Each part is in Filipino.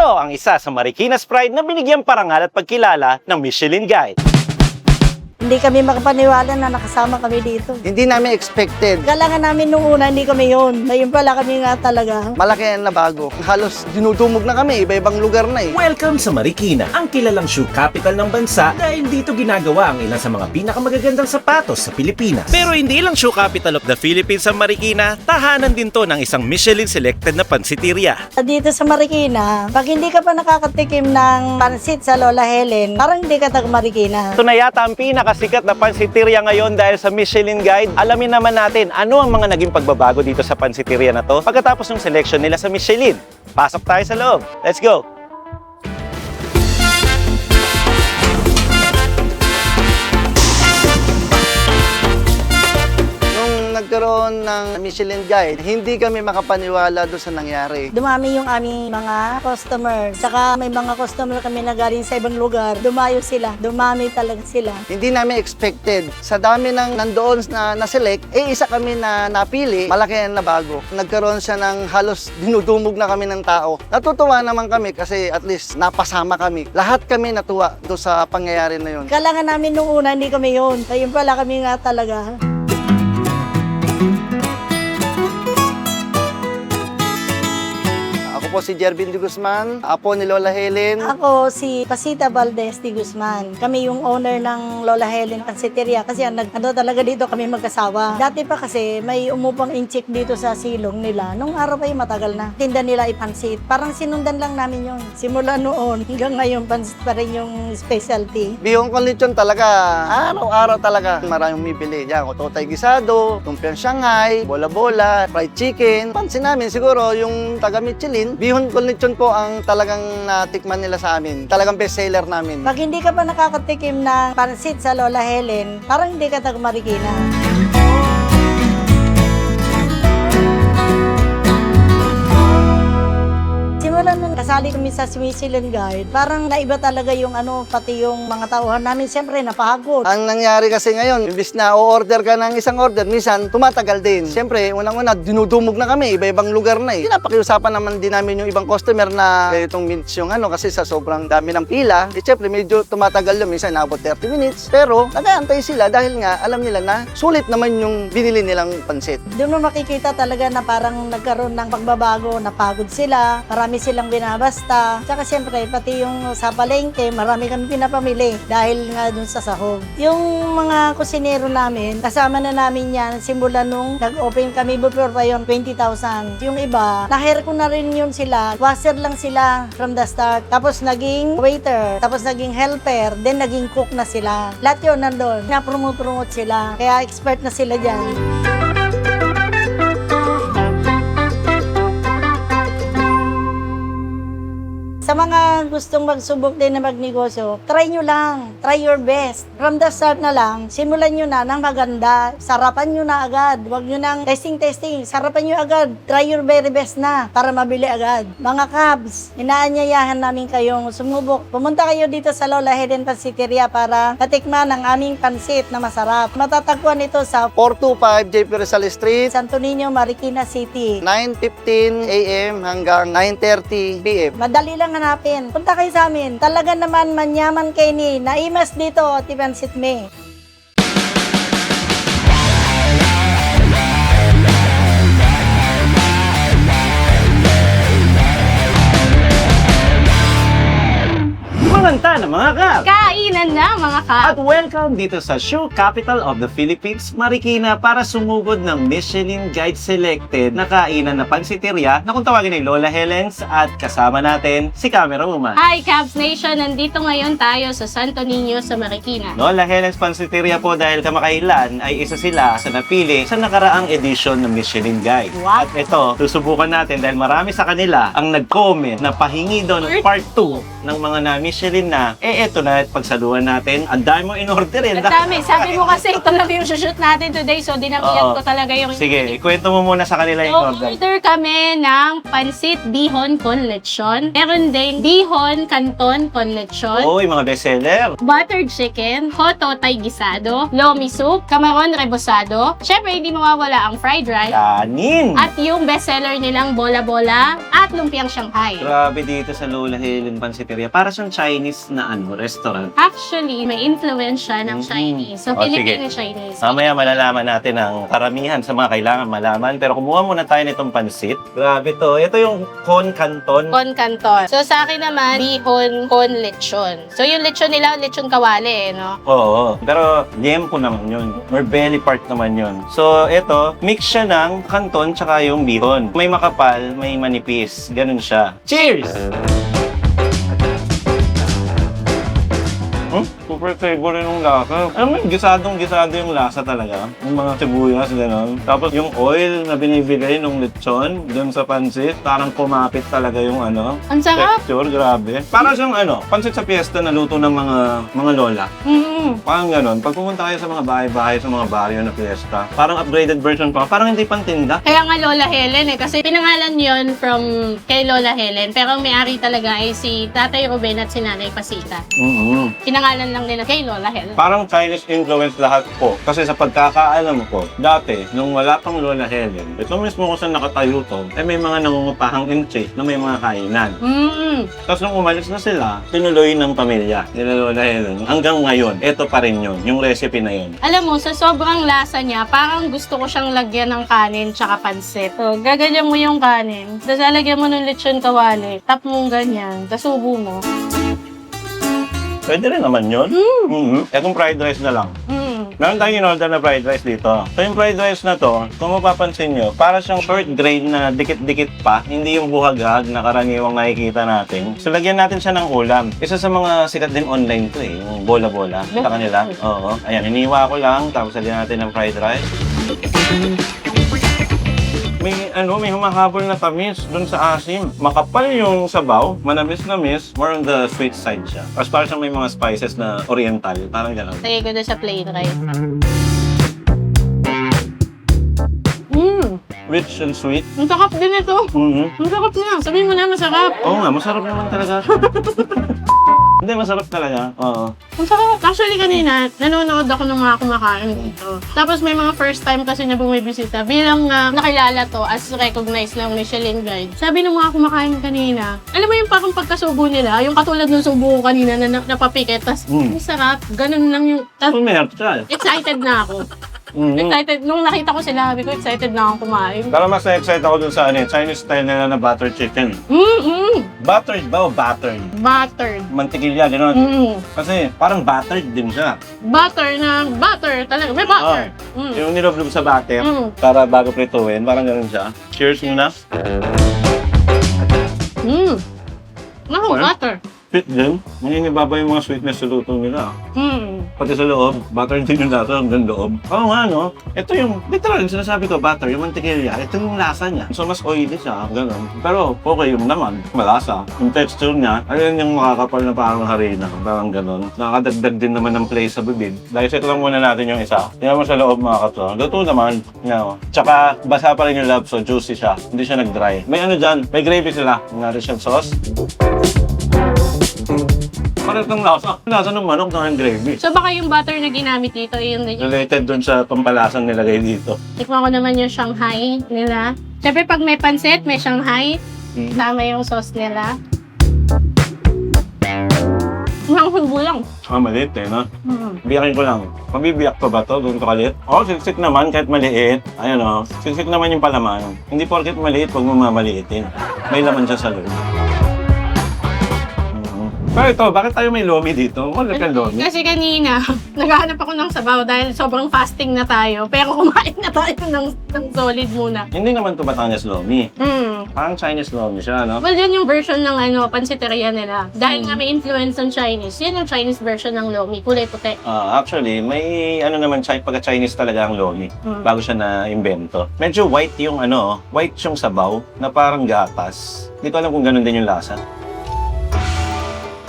Ito ang isa sa Marikina's Pride na binigyang parangal at pagkilala ng Michelin Guide. Hindi kami makapaniwala na nakasama kami dito. Hindi namin expected. Kailangan namin nung una, hindi kami yun. Ngayon pala kami nga talaga. Malaki ang nabago. Halos dinudumog na kami, iba-ibang lugar na eh. Welcome sa Marikina, ang kilalang shoe capital ng bansa dahil dito ginagawa ang ilan sa mga pinakamagagandang sapatos sa Pilipinas. Pero hindi lang shoe capital of the Philippines ang Marikina, tahanan din to ng isang Michelin selected na pansiteria. Dito sa Marikina, pag hindi ka pa nakakatikim ng pansit sa Lola Helen, parang hindi ka taga Marikina. Ito na yata ang pinakasikat na pansiteria ngayon dahil sa Michelin Guide. Alamin naman natin ano ang mga naging pagbabago dito sa pansiteria na to pagkatapos ng selection nila sa Michelin. Pasok tayo sa loob. Let's go! Nagkaroon ng Michelin Guide, hindi kami makapaniwala doon sa nangyari. Dumami yung aming mga customer. Saka may mga customer kami na galing sa ibang lugar. Dumayo sila. Dumami talaga sila. Hindi namin expected. Sa dami ng nandoon na na-select, eh isa kami na napili, malaki ang nabago. Nagkaroon siya ng halos dinudumog na kami ng tao. Natutuwa naman kami kasi at least napasama kami. Lahat kami natuwa doon sa pangyayari na yun. Kailangan namin nung una, hindi kami yun. Ngayon pala kami nga talaga. Ako po si Jervin de Guzman, apo ni Lola Helen. Ako si Pasita Valdez de Guzman. Kami yung owner ng Lola Helen Pansiteria kasi ang nag, ano talaga dito kami magkasawa. Dati pa kasi may umupang inchik dito sa silong nila. Nung araw pa yung matagal na. Tinda nila ipansit. Parang sinundan lang namin yun. Simula noon hanggang ngayon pansit pa rin yung specialty. Bihong con lechon talaga, araw-araw talaga. Maraming umibili. Yan, ototay gisado, tumpiang Shanghai, bola-bola, fried chicken. Pansin namin siguro yung taga Michelin, bihon lechon po ang talagang natikman nila sa amin. Talagang best seller namin. Pag hindi ka pa nakakatikim ng pansit sa Lola Helen, parang hindi ka taga Marikina. Simula nung kasali kami sa Switzerland Guide, parang naiba talaga yung ano, pati yung mga tauhan namin. Siyempre, napagod. Ang nangyari kasi ngayon, imbis na o-order ka ng isang order, minsan tumatagal din. Siyempre, unang-una, dinudumog na kami, iba-ibang lugar na eh. Pinapakiusapan naman din namin yung ibang customer na itong minutes yung ano, kasi sa sobrang dami ng pila, eh, siyempre, medyo tumatagal yun, minsan naabot 30 minutes. Pero, nag-aantay sila dahil nga, alam nila na sulit naman yung binili nilang pansit. Doon mo makikita talaga na parang nagkaroon ng pagbabago, napagod sila, marami silang binabasta. Tsaka siyempre, pati yung sa palengke, marami kami pinapamili dahil nga dun sa sahog. Yung mga kusinero namin, kasama na namin yan simula nung nag-open kami before pa yun, 20,000. Yung iba, na-hire ko na rin yun sila. Washer lang sila from the start. Tapos naging waiter, tapos naging helper, then naging cook na sila. Lahat yun nandun. Na-promote-promote sila. Kaya expert na sila dyan. Sa mga gustong magsubok din na magnegosyo, try nyo lang. Try your best. From the start na lang, simulan nyo na ng maganda. Sarapan nyo na agad. Huwag nyo nang testing-testing. Sarapan nyo agad. Try your very best na para mabili agad. Mga cabs, inaanyayahan namin kayong sumubok. Pumunta kayo dito sa Lola Hidden Pansiteria para natikman ang aming pansit na masarap. Matatagpuan ito sa 425 JP Rizal Street, Santo Niño, Marikina City. 9.15 a.m. hanggang 9.30 p.m. Madali lang hanapin. Punta kayo sa amin. Talaga naman manyaman kayo ni. Naimas dito, Tipansit Me. Manganta na mga kap! Kainan na mga ka! At welcome dito sa Shoe Capital of the Philippines, Marikina para sumugod ng Michelin Guide Selected na kainan na pansiteria na kung tawagin ay Lola Helens at kasama natin si Camera Woman. Hi Cavs Nation! Nandito ngayon tayo sa Santo Niño sa Marikina. Lola Helens Pansiteria po dahil kamakailan ay isa sila sa napili sa nakaraang edisyon ng Michelin Guide. Wow. At ito, susubukan natin dahil marami sa kanila ang nag-comment na pahingi doon part 2 ng mga na Michelin na, eh eto na, pag sa saluhan natin. Ang dami mo in-order eh. Ang dami. Sabi mo kasi ito lang yung shoot natin today. So, dinabihan Oo. ko talaga yung... Sige, ikwento mo muna sa kanila yung So, order. order kami ng pansit bihon con lechon. Meron din bihon canton con lechon. Uy, mga bestseller. Buttered chicken, hototay gisado, lomi soup, camaron rebosado. Syempre, hindi mawawala ang fried rice. Kanin! At yung bestseller nilang bola-bola at lumpiang Shanghai. Grabe dito sa Lola Helen Pansiteria. Para siyang Chinese na ano, restaurant. Actually, may influence siya ng Mm. Chinese. So, Oh, Filipino sige. Chinese. Mamaya malalaman natin ang karamihan sa mga kailangan malaman. Pero kumuha muna tayo nitong pansit. Grabe to. Ito yung con canton. Con canton. So, sa akin naman, bihon con lechon. So, yung lechon nila, lechon kawali, eh, no? Oo. Pero liempo naman yun. Or belly part naman yun. So, ito, mix siya ng canton tsaka yung bihon. May makapal, may manipis. Ganun siya. Cheers! Super favorite yung lasa. Alam mo, gisadong-gisado yung lasa talaga. Yung mga sibuyas, gano'n. Tapos yung oil na binibigay ng lechon dun sa pansit, parang kumapit talaga yung ano, Ang sarap! texture, grabe. Parang siyang ano, pansit sa piyesta na luto ng mga mga lola. Mm-hmm. Parang ganon. Pag pumunta kayo sa mga bahay-bahay, sa mga baryo na piyesta, parang upgraded version pa. Parang hindi pantinda. Kaya nga Lola Helen eh, kasi pinangalan yon from kay Lola Helen. Pero ang may-ari talaga ay si Tatay Ruben at si Nanay Pasita. mm Pinangalan lang nila kay Lola Helen. Parang Chinese influence lahat po. Kasi sa pagkakaalam ko, dati, nung wala pang Lola Helen, ito mismo kung saan nakatayo to, eh may mga nangungupahang inche na may mga kainan. Mm. Tapos nung umalis na sila, tinuloy ng pamilya nila Lola Helen. Hanggang ngayon, ito pa rin yun, yung recipe na yun. Alam mo, sa sobrang lasa niya, parang gusto ko siyang lagyan ng kanin tsaka pansit. So, gaganyan mo yung kanin, tapos lalagyan mo ng lechon kawali, tap mong ganyan, tapos subo mo. Pwede rin naman yun. Mm-hmm. Etong fried rice na lang. Mm. Meron tayong in-order na fried rice dito. So yung fried rice na to, kung mapapansin nyo, para siyang short grain na dikit-dikit pa, hindi yung buhagag na karaniwang nakikita natin. So lagyan natin siya ng ulam. Isa sa mga sikat din online to eh, yung bola-bola sa kanila. Oo. Ayan, iniwa ko lang, tapos lagyan natin ng fried rice. May ano, may humahabol na tamis dun sa asim. Makapal yung sabaw, manamis-namis, more on the sweet side siya. As parang siyang may mga spices na oriental, parang gano'n. Lagay ko doon sa plain rice. Mm. Rich and sweet. Ang sarap din ito. Mhm. Ang sarap niya. Sabihin mo na, masarap. Oo nga, masarap naman talaga. Hindi, masarap talaga. Oo. Ang sarap. Actually, kanina, nanonood ako ng mga kumakain dito. Tapos may mga first time kasi na bumibisita. Bilang ah, nakilala to as recognized ng Michelin Guide. Sabi ng mga kumakain kanina, alam mo yung parang pagkasubo nila, yung katulad ng subo ko kanina na, na napapikit. Tapos, Mm. ang sarap. Ganun lang yung... Tas, excited na ako. Mhm. Excited. Nung nakita ko sila, sabi ko, excited na ako kumain. Pero mas na-excite ako dun sa ano, eh, Chinese style nila na butter chicken. Mm-mm. Buttered ba o battered? Buttered. Mantikilya, gano'n. Mm. Kasi parang buttered din siya. Butter na butter talaga. May butter. Mm. Yung niloblob sa butter, Mm. para bago prituin, parang gano'n siya. Cheers muna. Mm. No, Well, butter. Sweet din. Maninibaba yung mga sweetness sa luto nila. Mm. Pati sa loob, butter din yung lasa hanggang loob. Oo nga, no? Ito yung, literal, yung sinasabi ko, butter, yung mantikilya, ito yung lasa niya. So, mas oily siya, ganun. Pero, okay yung naman, malasa. Yung texture niya, ayun yung makakapal na parang harina, parang ganun. Nakakadagdag din naman ng place sa bibig. Dahil set lang muna natin yung isa. Tingnan mo sa loob, mga kato. Luto naman. You Tsaka, basa pa rin yung love, so juicy siya. Hindi siya nag-dry. May ano dyan, may gravy sila. Siyang sauce. Parang itong lasa. Lasa ng manok na gravy. So baka yung butter na ginamit dito, yun din yung... Related dun sa pampalasang nilagay dito. Tikman ko naman yung Shanghai nila. Siyempre pag may pansit, may Shanghai. Mm. Tama yung sauce nila. Ang hubo lang. Ah, maliit eh, no? Mm. Biyakin ko lang. Mabibiyak pa ba to? Doon ka kalit? Oo, oh, siksik naman kahit maliit. Ayun o. Siksik naman yung palaman. Hindi porket maliit, huwag mo mamaliitin. May laman siya sa loob. Pero ito, bakit tayo may lomi dito? Wala kang lomi. Kasi kanina, naghahanap ako ng sabaw dahil sobrang fasting na tayo. Pero kumain na tayo ng, ng solid muna. Hindi naman to Batangas lomi. Mm. Parang Chinese lomi siya, no? Well, yun yung version ng ano, pansiteria nila. Dahil nga may influence ng Chinese, yun yung Chinese version ng lomi. Kulay puti. Ah, actually, may ano naman, Chi- pagka-Chinese talaga ang lomi. Mm. Bago siya na-invento. Medyo white yung ano, white yung sabaw, na parang gatas. Hindi ko alam kung ganun din yung lasa.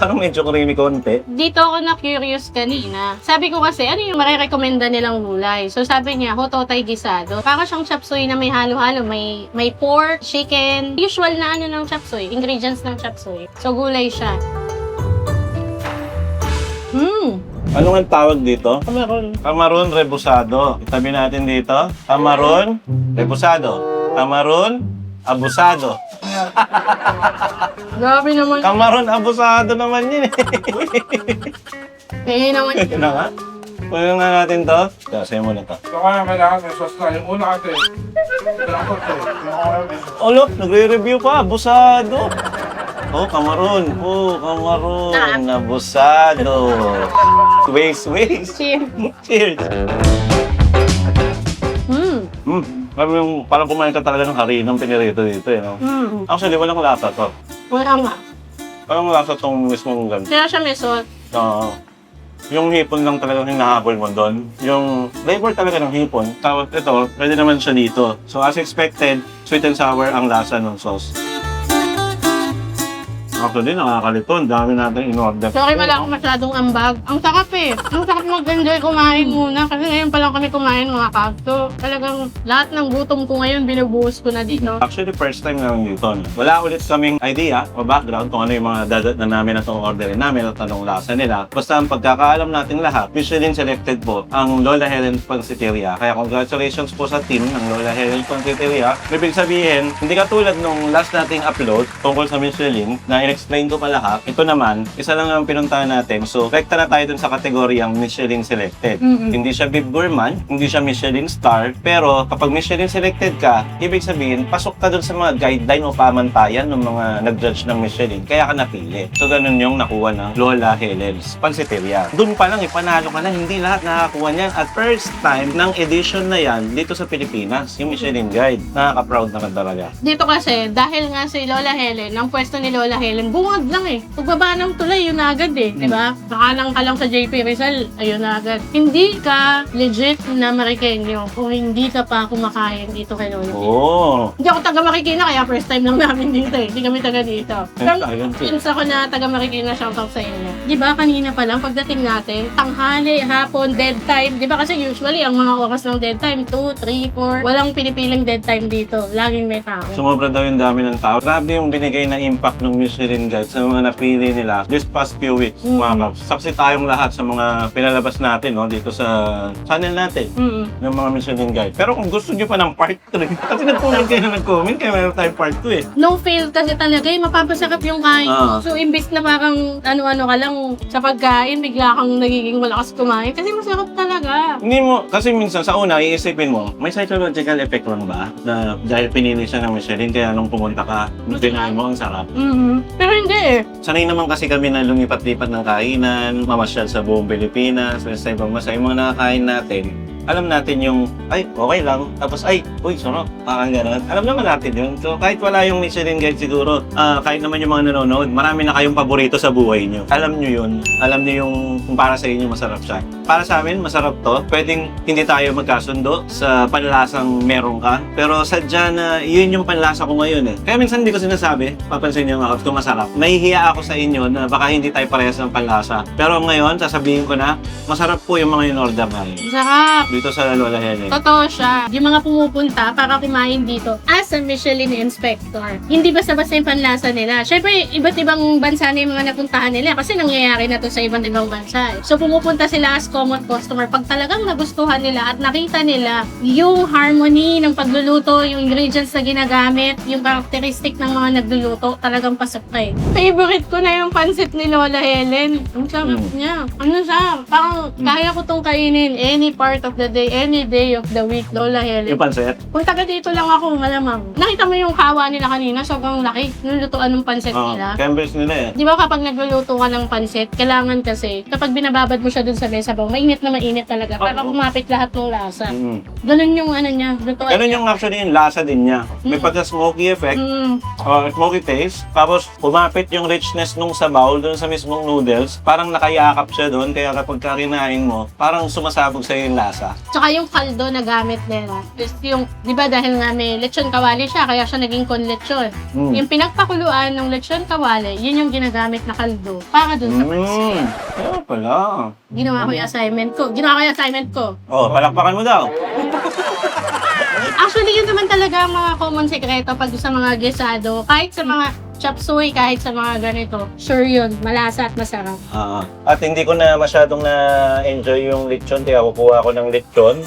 Parang medyo creamy konti. Dito ako na-curious kanina. Sabi ko kasi, ano yung marirekomenda nilang gulay? So sabi niya, hototay gisado. Para siyang chop suey na may halo-halo. May, may pork, chicken. Usual na ano ng chop suey. Ingredients ng chop suey. So gulay siya. Hmm. Ano nga tawag dito? Kamaron. Tamaron rebusado. Itabi natin dito. Tamaron rebusado. Tamaron abusado. Grabe naman. Tamaron abusado naman yun eh. Kaya naman. Ito na nga. Kunin nga natin to. Kasi mo na to. Baka kailangan may sauce na. Yung una ko ito. Oh nagre-review pa. Abusado. Oh, kamaron. Oh, kamaron. Abusado. Waste, waste. Cheers. Cheers. Hmm. Kami yung parang kumain ka talaga ng harinang pinirito dito eh. No? Hmm. Actually, walang lasa to. Wala nga. Parang lasa tong mismong ganito. Kaya siya may salt. Oo. yung hipon lang talagang hinahabol mo doon. Yung flavor talaga ng hipon. Tapos ito, pwede naman siya dito. So as expected, sweet and sour ang lasa ng sauce. Actually, nakakalito. Ang dami natin in-order. Sorry, wala akong masyadong ambag. Ang sarap eh. Ang sarap mag-enjoy kumain muna. Kasi ngayon pa lang kami kumain mga kabto. Talagang lahat ng gutom ko ngayon, binubuhos ko na dito. Actually, first time namin dito. no? Wala ulit kaming idea o background kung ano yung mga dadat na namin na itong orderin namin at anong lasa nila. Basta ang pagkakaalam natin lahat, Michelin selected po ang Lola Helen Pansiteria. Kaya congratulations po sa team ng Lola Helen Pansiteria. Ibig sabihin, hindi katulad nung last nating upload tungkol sa Michelin na in-explain ko pa lahat. Ito naman, isa lang ang pinuntahan natin. So, rekta na tayo dun sa kategoryang Michelin selected. Mm-mm. Hindi siya Bib Gourmand, hindi siya Michelin star, pero kapag Michelin selected ka, ibig sabihin, pasok ka dun sa mga guideline o pamantayan ng mga nag-judge ng Michelin, kaya ka napili. So, ganun yung nakuha ng Lola Helen's Pansiteria. Doon pa lang, ipanalo ka na, hindi lahat nakakakuha niyan. At first time ng edition na yan dito sa Pilipinas, yung Michelin Guide. Nakaka-proud naman talaga. Dito kasi, dahil nga si Lola Helen, ang pwesto ni Lola Helen, bungad lang eh. Pagbaba ng tulay, yun na agad eh. Di ba? Nakalang ka lang sa JP Rizal, ayun na agad. Hindi ka legit na Marikenyo kung hindi ka pa kumakain dito kay Helen. Oo. Hindi ako taga Marikina, kaya first time lang namin dito eh. Hindi kami taga dito. Ayun, too. Friends ako na taga Marikina, shoutout sa inyo. Di ba kanina pa lang, pagdating natin, tanghali, hapon, dead time. Di ba kasi usually, ang mga oras ng dead time, 2, 3, 4. Walang pinipiling dead time dito. Laging may tao. Sumobra daw yung dami ng tao. Grabe yung binigay na impact ng Michelin Guide sa mga napili nila this past few weeks, Mm. mga kaps. Saksi tayong lahat sa mga pinalabas natin no, dito sa channel natin Mm. ng mga Michelin Guide. Pero kung gusto nyo pa ng part 3, kasi nag-comment kayo na nag-comment, kaya meron tayong part 2 eh. No fail kasi talaga eh, mapapasarap yung kain. Ah. So, imbis na parang ano-ano ka lang sa pagkain, bigla kang nagiging malakas kumain. Kasi masarap talaga. Hindi mo, kasi minsan sa una, iisipin mo, may psychological effect lang ba? Na dahil pinili siya ng Michelin, kaya nung pumunta ka, nung tinahin mo, ang sarap. Mhm. Pero hindi eh. Sanay naman kasi kami na lumipat-lipat ng kainan, mamasyal sa buong Pilipinas, sa ibang masa, yung mga nakakain natin, alam natin yung, ay, okay lang. Tapos, ay, uy, sarap. Parang gano'n. Alam naman natin yun. So, kahit wala yung Michelin Guide siguro, ah, kahit naman yung mga nanonood, marami na kayong paborito sa buhay nyo. Alam nyo yun. Alam nyo yung kung para sa inyo masarap siya. Para sa amin, masarap to. Pwedeng hindi tayo magkasundo sa panlasang meron ka. Pero sadya na yun yung panlasa ko ngayon eh. Kaya minsan hindi ko sinasabi, papansin nyo mga kung masarap. Nahihiya ako sa inyo na baka hindi tayo parehas ng panlasa. Pero ngayon, sasabihin ko na, masarap po yung mga in-order namin. Masarap. Dito sa Lola Helen. Totoo siya. Yung mga pumupunta para kumain dito as a Michelin inspector. Hindi basta-basta yung panlasa nila. Siyempre, iba't ibang bansa na yung mga napuntahan nila kasi nangyayari na to sa iba't ibang bansa. eh. So, pumupunta sila as common customer. Pag talagang nagustuhan nila at nakita nila yung harmony ng pagluluto, yung ingredients na ginagamit, yung characteristic ng mga nagluluto, talagang pasok ka eh. Favorite ko na yung pansit ni Lola Helen. Ang sarap Mm. niya. Ano siya? Parang kaya ko tong kainin any part of the day, any day of the week, Lola Helen. Yung pansit? Kung taga dito lang ako, malamang. Nakita mo yung kawa nila kanina, sobrang laki. Yung lutuan ng pansit Oo. nila. Cambridge nila eh. Di ba kapag nagluluto ka ng pansit, kailangan kasi, kapag binababad mo siya dun sa mesa mo, mainit na mainit talaga. Para Oo. kumapit lahat ng lasa. Mm. Ganun yung ano niya, lutuan Ganun niya. yung actually yung lasa din niya. May Mm. pagka-smoky effect, Mm. uh, smoky taste. Tapos, kumapit yung richness nung sabaw dun sa mismong noodles. Parang nakayakap siya doon. Kaya kapag kinain mo, parang sumasabog sa yung lasa. Tsaka yung kaldo na gamit nila. Is yung, di ba dahil nga may lechon kawali siya, kaya siya naging con lechon. Mm. Yung pinagpakuluan ng lechon kawali, yun yung ginagamit na kaldo. Para dun sa Mm. Kaya pala. Ginawa ko yung assignment ko. Ginawa ko yung assignment ko. Oh, palakpakan mo daw. Actually, yun naman talaga ang mga common sekreto pag sa mga gesado. Kahit sa mga chop suey, kahit sa mga ganito. Sure yun, malasa at masarap. Ah, at hindi ko na masyadong na-enjoy yung lechon, kaya kukuha ko ng lechon.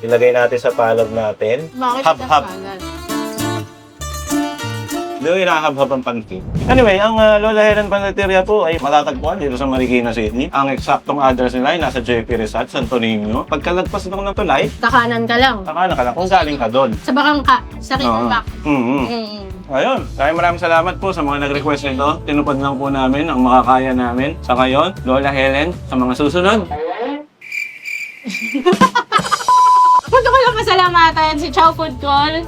Ilagay natin sa palad natin. Bakit Hab-hab. nagkalat? Doon inahab-hab ang panty. Anyway, ang uh, Lola Helen Panateria po ay matatagpuan dito sa Marikina City. Ang eksaktong address nila ay nasa JP Rizal, Santo Niño. Pagkalagpas ng ng tulay, Kakanan ka lang. taka na ka lang kung galing ka doon. Sa Barangka, sa Rinback. Mm-hmm. Mm. Ayun, maraming maraming salamat po sa mga nag-request nito. Tinupad lang po namin ang makakaya namin. Sa ngayon, Lola Helen, sa mga susunod, Punto ko lang pasalamatan si Chow Food Call.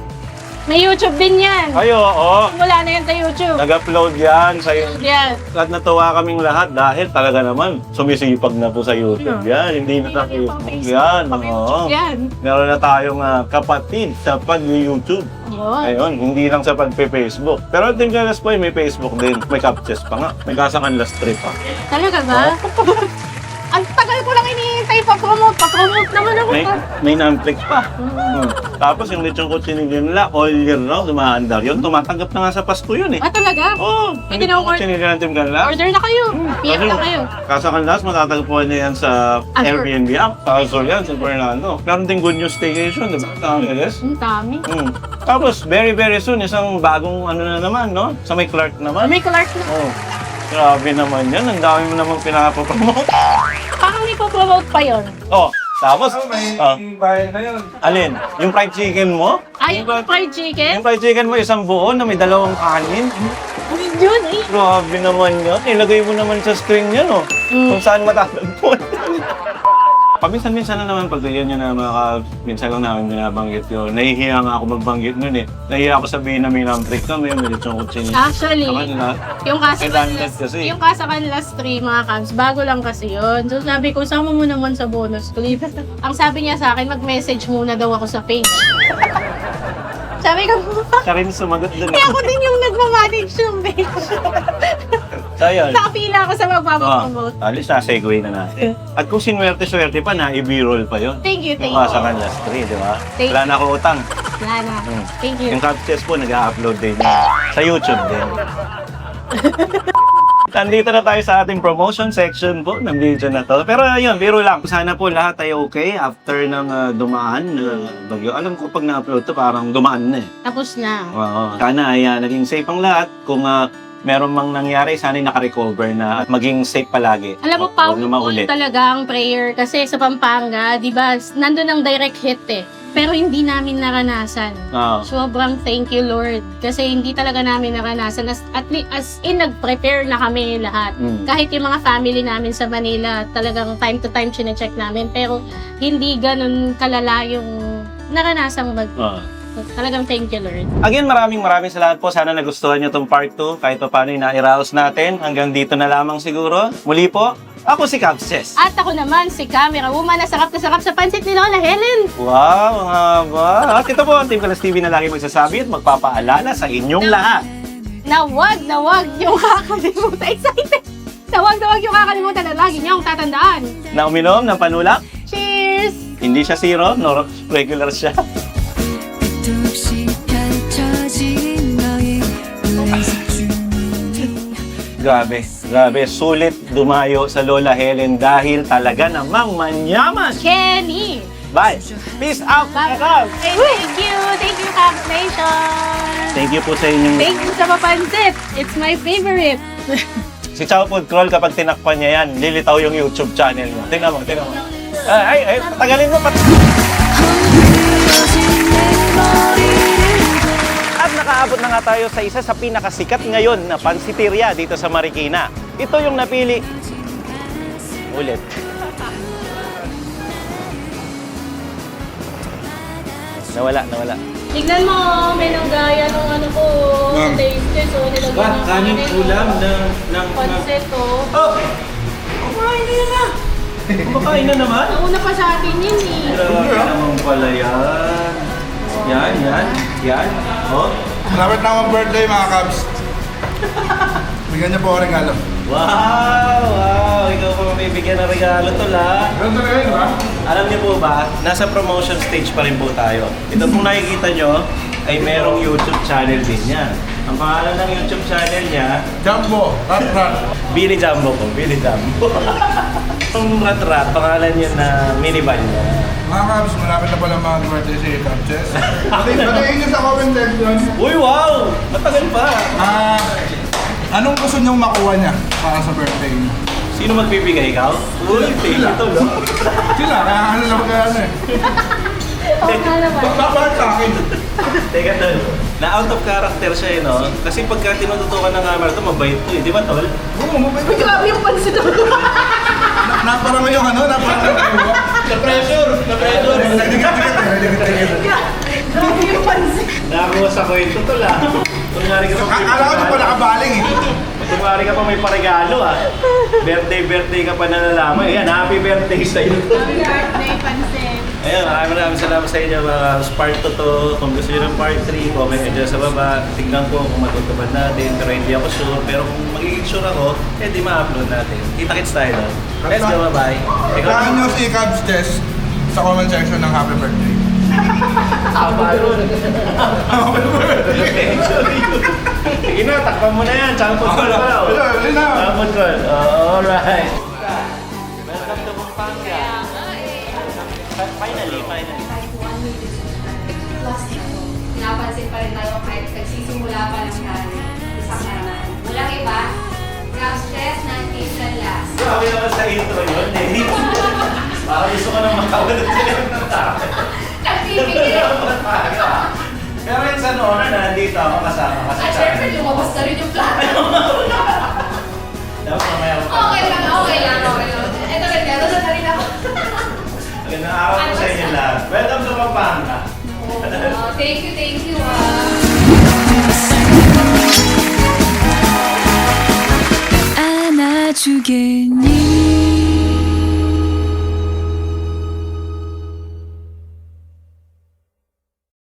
May YouTube din yan. ayo, oo. Wala na yan sa YouTube. Nag-upload yan sa Yan. At natuwa kaming lahat dahil talaga naman sumisipag na po sa YouTube yan. Hindi na sa Facebook yan. Oo. Yan. Meron na tayong ah, kapatid sa pag-YouTube. Yun. Ayun, hindi lang sa pag-Facebook. Pero at Tingalas po ay may Facebook din. May captures pa nga. May kasakanlas trip pa. Talaga ba? Ang Pa-promote naman ako. May, may Netflix pa. Hmm. Tapos yung lechong kutsinilyo nila, all year round, dumaandar yun. Tumatanggap na nga sa Pasko yun eh. Ah, talaga? Oo, oh, Hindi na ako- kutsinilyo ng Team Canlas. Order na kayo. PM na kayo. Kasakanlas, matatagpuan na yan sa Azure. Airbnb app. Sa Azure yan, sa Fernando. Meron din Good News Staycation, di ba? Sa Angeles. Ang dami. Hmm. Tapos, very, very soon, isang bagong ano na naman, no? Sa may Clark naman. May Clark na. Oh, grabe naman yan. Ang dami mo naman pinapapromote. Parang may promote pa yon. Oh, tapos, Ano, may ah, bayan na yun. alin? Yung fried chicken mo? Ay, Yung fried chicken? Yung fried chicken mo, isang buo na may dalawang kanin. Yun eh. Grabe naman yun. Ilagay mo naman sa string yan, oh. Mm. Kung saan matatagpuan. Paminsan-minsan na naman pag yan yun na mga ka- minsan lang namin binabanggit yun. Nahihiya nga ako magbanggit nun eh. Nahihiya ako sabihin na may trick kami, may lechong kutsin. Actually, kanila. yung kasakan Kailangan last, kasi. yung kasakan last three mga cams, bago lang kasi yun. So sabi ko, sama mo naman sa bonus clip. Ang sabi niya sa akin, mag-message muna daw ako sa page. sabi ko, Siya rin sumagot dun. kaya ako din yung nagmamanage ng page. So, yun. Nakapila ako sa magpapapromote. Oh, alis na, segue na natin. At kung sinwerte-swerte pa, na i-b-roll pa yun. Thank you, thank you. kasakan last three, di ba? Thank Wala na ako utang. Wala na. Hmm. Thank you. Yung captures po, nag-upload din yan. Sa YouTube din. Nandito na tayo sa ating promotion section po ng video na to. Pero ayun, biro lang. Sana po lahat ay okay after ng ah, dumaan na bagyo. Alam ko pag na-upload to, parang dumaan na eh. Tapos na. Oo. Sana ay ah, naging safe ang lahat. Kung ah, meron mang nangyari, sana ay naka-recover na at maging safe palagi. Alam mo, Huwag na powerful maulit. talaga ang prayer kasi sa Pampanga, di ba, nandun ang direct hit eh. Pero hindi namin naranasan. Oo. Sobrang thank you, Lord. Kasi hindi talaga namin naranasan. As, at least, as in, nag-prepare na kami lahat. Mm. Kahit yung mga family namin sa Manila, talagang time to time chinecheck namin. Pero hindi ganun kalala yung naranasang mag... Oo. Talagang thank you, Lord. Again, maraming maraming salamat po. Sana nagustuhan nyo itong part 2. Kahit pa paano yung na-arouse natin. Hanggang dito na lamang siguro. Muli po, ako si Capses. At ako naman, si camera woman na sarap na sarap sa pansit ni Lola Helen. Wow, ang haba. At ito po ang Team Kalas TV na lagi magsasabi at magpapaalala sa inyong lahat. na wag na wag yung kakalimutan. Excited! Na wag na wag yung kakalimutan na lagi niyong tatandaan. Na uminom ng panulak, Cheers! hindi siya zero, no, regular siya. Grabe, grabe. Sulit dumayo sa Lola Helen dahil talaga namang manyaman. Kenny! Bye! Peace out, Bye! Hey, thank you! Thank you, Nation! Thank you po sa inyong... Thank you sa papansit! It's my favorite! Si Chow Food Crawl, kapag tinakpan niya yan, lilitaw yung YouTube channel niya. Tingnan mo, tingnan mo. Ay, ay, ay, patagalin mo. Pat At nakaabot na nga tayo sa isa sa pinakasikat ngayon na pansiteria dito sa Marikina. Ito yung napili. Ulit. Nawala, nawala. Tignan mo, may nanggaya nung ano ko, Ma'am. taste so nilagyan Ba, ng kanin kanin, ulam oh. ng... ng, ng... Oh. Oh! Kumain na ah! Kumakain na naman? Nauna pa sa atin yun eh. Grabe naman pala yan. Yan, yan, yan. Oh, Malapit na akong birthday mga Cubs. Bigyan niyo po ako regalo. wow, wow. Ikaw pa mabibigyan ng regalo to la. Ganun talaga yun, ha? Alam niyo po ba, nasa promotion stage pa rin po tayo. Ito pong nakikita nyo ay merong YouTube channel din niya. Ang pangalan ng YouTube channel niya, Jumbo, rat rat. Billy Jumbo po, Billy Jumbo. Ang rat-rat, pangalan yun na minivan niya. Mga Cubs, malapit na pala mga birthday si Cubses. Patayin niyo sa comment section. Uy, wow! Matagal pa. Ah, anong gusto niyong makuha niya para sa birthday niyo? Sino magbibigay ikaw? Uy, thank you to, no? Sila, kaya ano lang kaya ano eh. Oo nga naman. Ba- Bakit sa akin? Teka, tol. Na out of character siya, eh, no? Kasi pagka tinututukan ng camera to, mabait to, eh. Di ba, tol? Oo, mabait ka. Grabe yung pansit ko. Na- Naparang yung ano, naparang yung Na-pressure! Na-pressure! Grabe yung pansit. Nakakuha sa kwento, tol, ah. Kunwari ka pa Akala ko pa nakabaling eh. Kunwari ka pa may paregalo, ah. Birthday, birthday ka pa na nalaman. Ayan, happy birthday sa'yo. Happy birthday, pansit. Ayun, maraming maraming salamat sa inyo mga part 2 to. Kung gusto nyo ng part 3, comment nyo dyan sa baba. Tingnan ko kung matutupad natin. Pero hindi ako sure. Pero kung magiging sure ako, eh di ma-upload natin. Kita-kits tayo doon. Let's go, bye-bye. Ikaw Kailangan nyo si Cubs Jess sa comment section ng happy birthday. Tama yun. Sige na, takpan mo na yan. Champon ko na. Wala, wala na. Champon ko. Alright. Welcome to Pampanga. Finally, finally. Pinapansin pa rin tayo kahit nagsisimula pa lang tayo. Intro yun, eh. Parang gusto ko nang makawalan sila ng tao. Pero it's an honor na nandito ako kasama kasi At syempre, lumabas na rin yung plato. Dapat mamaya ako. Okay lang, okay lang, okay lang. Ito rin, meron na rin ako. Magandang araw po sa inyo lahat. Welcome to Pampanga. Oh, thank you, thank you. ah. 주겠니?